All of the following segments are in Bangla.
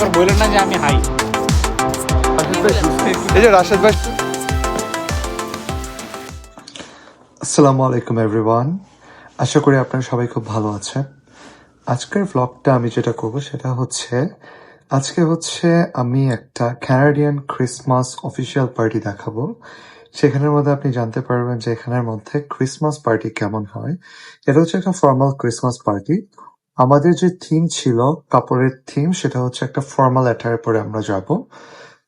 আবার বললেন না যে আমি হাই এই যে রাশেদ ভাই। আসসালামু আলাইকুম এভরিওয়ান আশা করি আপনারা সবাই খুব ভালো আছেন। আজকের ব্লগটা আমি যেটা করব সেটা হচ্ছে আজকে হচ্ছে আমি একটা ক্যানাডিয়ান ক্রিসমাস অফিসিয়াল পার্টি দেখাবো। সেখানের মধ্যে আপনি জানতে পারবেন যে এখানের মধ্যে ক্রিসমাস পার্টি কেমন হয়। এটা হচ্ছে একটা ফর্মাল ক্রিসমাস পার্টি আমাদের যে থিম ছিল, কাপড়ের থিম সেটা হচ্ছে একটা ফর্মাল অ্যাটায়ার পরে আমরা যাব।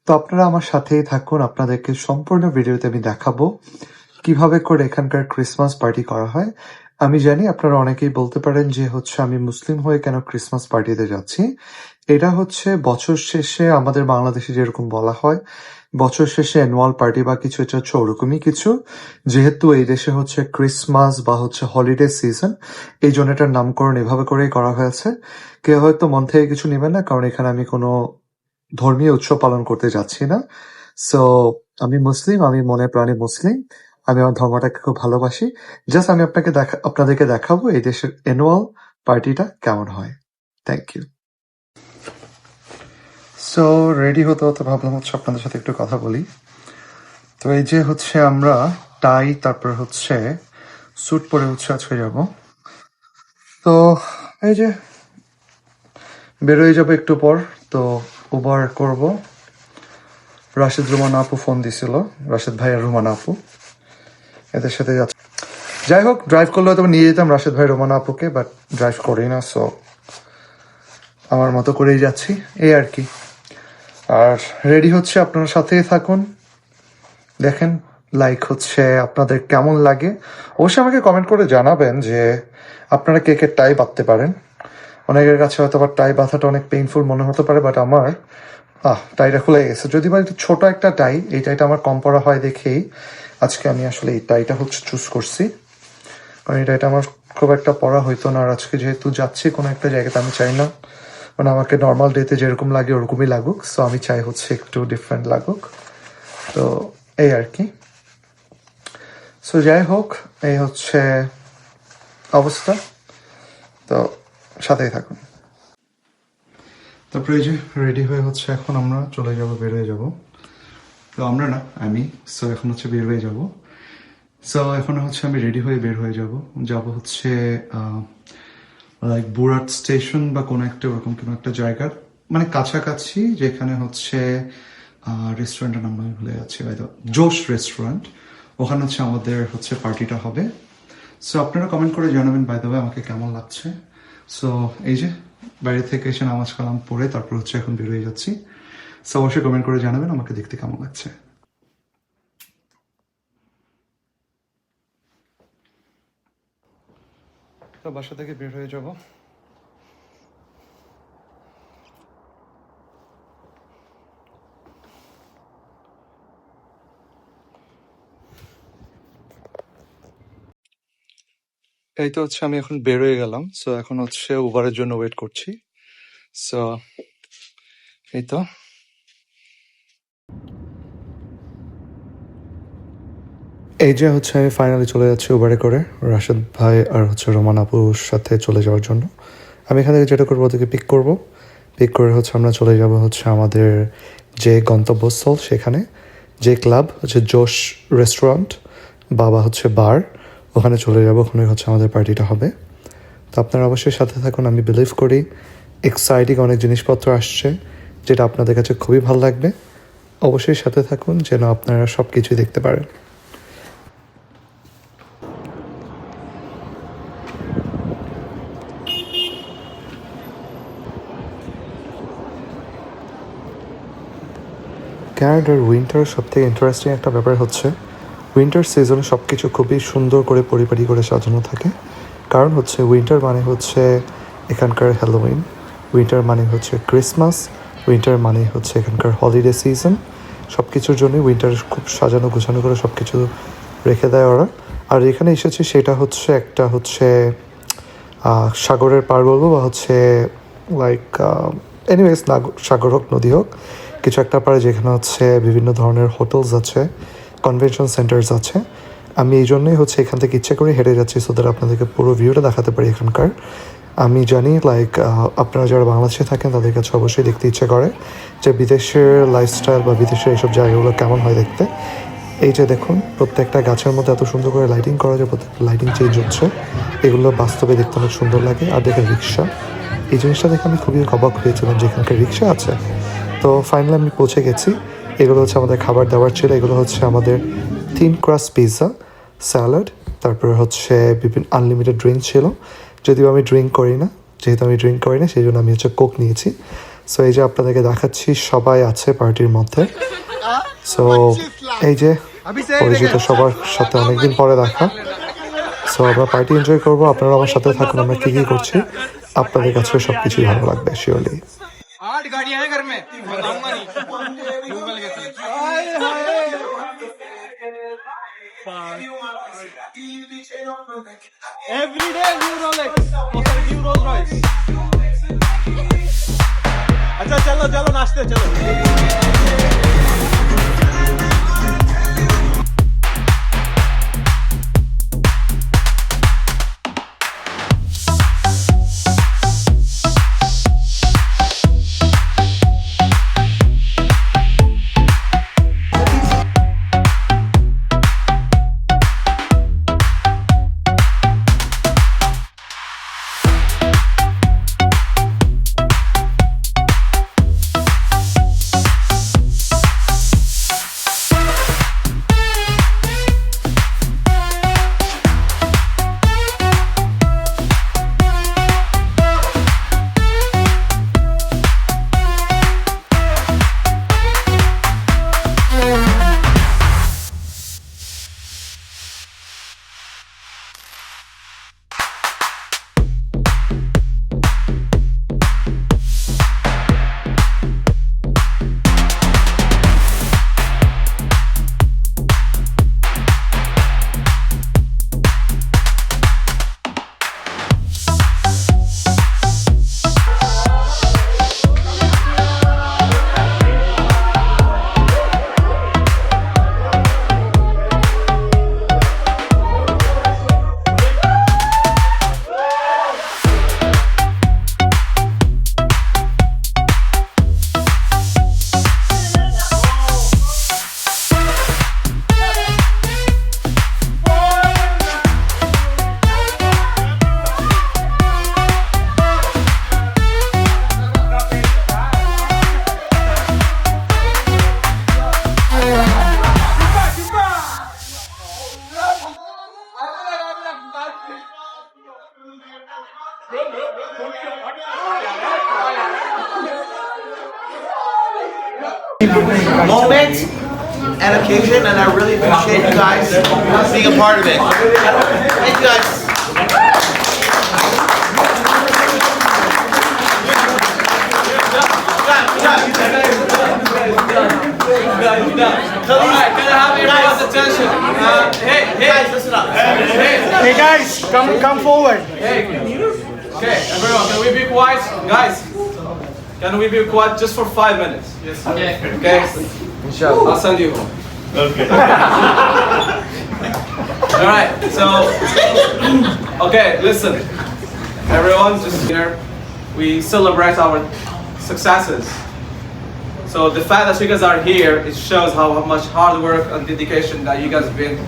তো আপনারা আমার সাথেই থাকুন, আপনাদেরকে সম্পূর্ণ ভিডিওতে আমি দেখাবো কীভাবে করে এখানকার ক্রিসমাস পার্টি করা হয়। আমি জানি আপনারা অনেকেই বলতে পারেন যে হচ্ছে আমি মুসলিম হয়ে কেন ক্রিসমাস পার্টিতে যাচ্ছি। এটা হচ্ছে বছর শেষে আমাদের বাংলাদেশে যেরকম বলা হয়, বছর শেষে অ্যানুয়াল পার্টি বা কিছু, এটা হচ্ছে ওরকমই কিছু। যেহেতু এই দেশে হচ্ছে ক্রিসমাস বা হচ্ছে হলিডে সিজন এই জন্য এটার নামকরণ এভাবে করেই করা হয়েছে। কেউ হয়তো মন থেকে কিছু নেবেন না, কারণ এখানে আমি কোনো ধর্মীয় উৎসব পালন করতে যাচ্ছি না। সো আমি মুসলিম, আমি মনে প্রাণে মুসলিম, আমি আমার ধর্মটাকে খুব ভালোবাসি। জাস্ট আমি আপনাকে দেখা, আপনাদেরকে দেখাবো এই দেশের অ্যানুয়াল পার্টিটা কেমন হয়। থ্যাংক ইউ সো রেডি হতে হতে ভাবলাম হচ্ছে আপনাদের সাথে একটু কথা বলি। তো এই যে হচ্ছে আমরা টাই তারপর হচ্ছে স্যুট পরে হচ্ছে আজকে যাব। তো এই যে বেরোয় যাব একটু পর, তো উবার করব। রাশেদ, রুমান আপু ফোন দিছিল। রাশেদ ভাই আর রুমান আপু। এদের সাথে যাচ্ছে। যাই হোক ড্রাইভ করলে হয়তো নিয়ে যেতাম রাশেদ ভাই, রোমান আপুকে বাট ড্রাইভ করি না সো আমার মতো করেই যাচ্ছি। এই আর কি। আর রেডি হচ্ছে আপনার সাথেই থাকুন। দেখেন লাইক হচ্ছে, আপনাদের কেমন লাগে? অবশ্যই আমাকে কমেন্ট করে জানাবেন যে আপনারা কে কে টাই বাঁধতে পারেন। অনেকের কাছে হয়তো আবার টাই বাঁধাটা অনেক পেইনফুল মনে হতে পারে বাট আমার, আহ টাইটা খুলে গেছে। যদি বা একটু ছোট একটা টাই এই টাইটা আমার কম পড়া হয় দেখেই। আজকে আমি আসলে এই টাইটা হচ্ছে চুজ করছি। কারণ এই টাইটা আমার খুব একটা পড়া হইতো না, আর আজকে যেহেতু যাচ্ছি কোনো একটা জায়গাতে, আমি চাই না মানে আমাকে নর্মাল ডেতে যেরকম লাগে ওরকমই লাগুক। সো আমি চাই হচ্ছে একটু ডিফারেন্ট লাগুক। তো, এই আর কি। সো যাই হোক, এই হচ্ছে অবস্থা। তো, সাথেই থাকুন। তারপরে এই যে রেডি হয়ে হচ্ছে এখন আমরা চলে যাব বের হয়ে যাব। তো, আমরা না, আমি সো এখন হচ্ছে বের হয়ে যাব। সো এখন হচ্ছে আমি রেডি হয়ে বের হয়ে যাব। যাব হচ্ছে লাইক বুরাট স্টেশন বা কোনো একটা ওরকম কোনো একটা জায়গার মানে কাছাকাছি যেখানে হচ্ছে রেস্টুরেন্টের নাম ভুলে যাচ্ছি জোশ রেস্টুরেন্ট ওখানে হচ্ছে আমাদের হচ্ছে পার্টিটা হবে। সো আপনারা কমেন্ট করে জানাবেন বাই দ্য আমাকে কেমন লাগছে। সো এই যে, বাইরে থেকে এসে নামাজ কালাম পড়ে তারপর হচ্ছে এখন বেরোয় যাচ্ছি। সো অবশ্যই কমেন্ট করে জানাবেন, আমাকে দেখতে কেমন লাগছে। তো বাসা থেকে বের হয়ে যাব। এই তো হচ্ছে আমি এখন বের হয়ে গেলাম। সো এখন হচ্ছে উবারের জন্য ওয়েট করছি। সো এই তো। এই যে হচ্ছে আমি ফাইনালি চলে যাচ্ছি উবারে করে। রাশেদ ভাই আর হচ্ছে রোমান আপুর সাথে চলে যাওয়ার জন্য। আমি এখান থেকে যেটা করব ওদেরকে পিক করব। পিক করে হচ্ছে আমরা চলে যাব হচ্ছে আমাদের যে গন্তব্যস্থল সেখানে, যে ক্লাব হচ্ছে জোশ রেস্টুরেন্ট বাবা হচ্ছে বার ওখানে চলে যাব, ওখানে হচ্ছে আমাদের পার্টিটা হবে। তো আপনারা অবশ্যই সাথে থাকুন, আমি বিলিভ করি এক্সাইটিং অনেক জিনিসপত্র আসছে, যেটা আপনাদের কাছে খুবই ভালো লাগবে। অবশ্যই সাথে থাকুন, যেন আপনারা সব কিছুই দেখতে পারেন। ক্যানাডার উইন্টার সব থেকে ইন্টারেস্টিং একটা ব্যাপার হচ্ছে উইন্টার সিজনে সব কিছু খুবই সুন্দর করে পরিপাটি করে সাজানো থাকে। কারণ হচ্ছে উইন্টার মানে হচ্ছে এখানকার হ্যালোউইন উইন্টার মানে হচ্ছে ক্রিসমাস উইন্টার মানে হচ্ছে এখানকার হলিডে সিজন সব কিছুর জন্যই উইন্টার খুব সাজানো গোছানো করে সব কিছু রেখে দেয় ওরা। আর এখানে এসেছি সেটা হচ্ছে একটা হচ্ছে সাগরের পার বলব বা হচ্ছে লাইক এনিওয়েজ সাগর হোক, নদী হোক। কিছু একটা পারে যেখানে হচ্ছে বিভিন্ন ধরনের হোটেলস আছে কনভেনশন সেন্টার্স আছে। আমি এই জন্যই হচ্ছে এখান থেকে ইচ্ছে করে হেঁটে যাচ্ছি সো দ্যাট আপনাদেরকে পুরো ভিউটা দেখাতে পারি এখানকার। আমি জানি লাইক আপনারা যারা বাংলাদেশে থাকেন তাদের কাছে অবশ্যই দেখতে ইচ্ছে করে যে বিদেশের লাইফস্টাইল বা বিদেশের এইসব জায়গাগুলো কেমন হয় দেখতে। এই যে দেখুন, প্রত্যেকটা গাছের মধ্যে এত সুন্দর করে লাইটিং করা যায়, প্রত্যেকটা লাইটিং চেঞ্জ হচ্ছে। এগুলো বাস্তবে দেখতে অনেক সুন্দর লাগে, আর দেখে রিক্সা। এই জিনিসটা দেখে আমি খুবই অবাক হয়েছিলাম যে এখানকার রিক্সা আছে। তো ফাইনালি আমি পৌঁছে গেছি। এগুলো হচ্ছে আমাদের খাবার দাবার ছিল, এগুলো হচ্ছে আমাদের তিন ক্রাস পিৎজা স্যালাড তারপরে হচ্ছে বিভিন্ন আনলিমিটেড ড্রিঙ্ক ছিল। যদিও আমি ড্রিঙ্ক করি না, যেহেতু আমি ড্রিঙ্ক করি না, সেই জন্য আমি হচ্ছে কোক নিয়েছি। সো এই যে আপনাদেরকে দেখাচ্ছি, সবাই আছে পার্টির মধ্যে। সো এই যে পরিচিত সবার সাথে অনেকদিন পরে দেখা। সো আমরা পার্টি এনজয় করব আপনারা আমার সাথে থাকুন, আমরা কী কী করছি, আপনাদের কাছে সব কিছুই ভালো লাগবে শিওরলি आठ गाड़ियाँ हैं घर में। बताऊँगा नहीं। गूगल के through every day new Rolex और न्यू रोल्स रॉयस अच्छा चलो चलो नाश्ते चलो। And occasion, and I really appreciate you guys being a part of it. Thank you guys. Alright, can I have everyone's attention? Uh, hey, hey, Guys, listen up. hey, Hey guys, come come forward. hey. Okay, everyone, can we be quiet? Guys, can we be quiet just for five minutes? Yes. Okay. Okay. I'll send you home. Okay. All right. So, okay, listen, everyone, just here, we celebrate our successes. So the fact that you guys are here, it shows how much hard work and dedication that you guys have been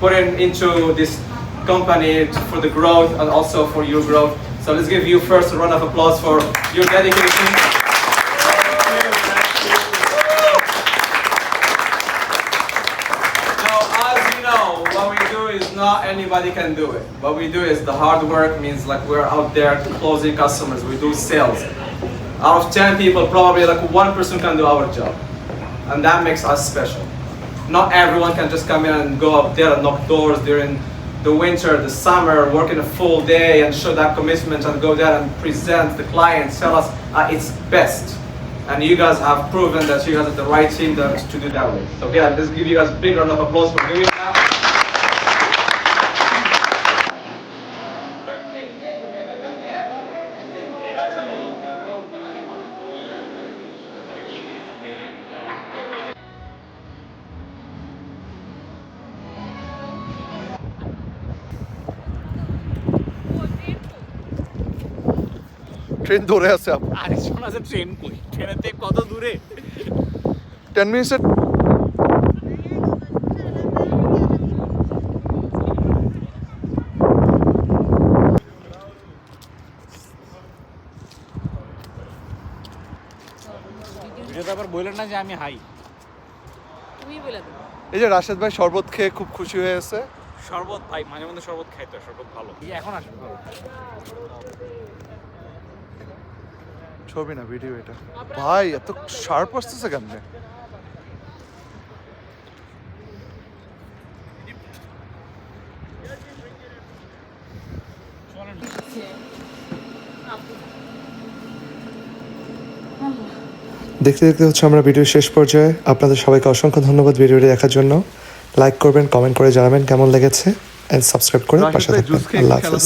putting into this company for the growth and also for your growth. So let's give you first a round of applause for your dedication. Anybody can do it. What we do is the hard work means like we're out there closing customers. We do sales. Out of 10 people, probably like one person can do our job. And that makes us special. Not everyone can just come in and go up there and knock doors during the winter, the summer, working a full day and show that commitment and go there and present the client, tell us at its best. And you guys have proven that you guys are the right team to do that with. So yeah, let's give you guys a big round of applause for doing that. Train ধরে আছে আরে শোনা যে ট্রেন কই? ট্রেনেতে কত দূরে? টেন মিনিটসের ভিডিওতে আবার বললেন না যে আমি হাই তুমি বলে এই যে রাশেদ ভাই শরবত খেয়ে খুব খুশি হয়েছে শরবত ভাই মাঝে মধ্যে শরবত খাইতে শরবত ভালো। এখন আসবে ভালো। ছবি না ভিডিও এটা। ভাই এত শার্প আসতেছে কেমনে? দেখতে দেখতে হচ্ছে আমরা ভিডিও শেষ পর্যায়ে। আপনাদের সবাইকে অসংখ্য ধন্যবাদ ভিডিওটি দেখার জন্য। লাইক করবেন কমেন্ট করে জানাবেন কেমন লেগেছে এন্ড সাবস্ক্রাইব করে পাশে থাকবেন। আল্লাহ হাফেজ।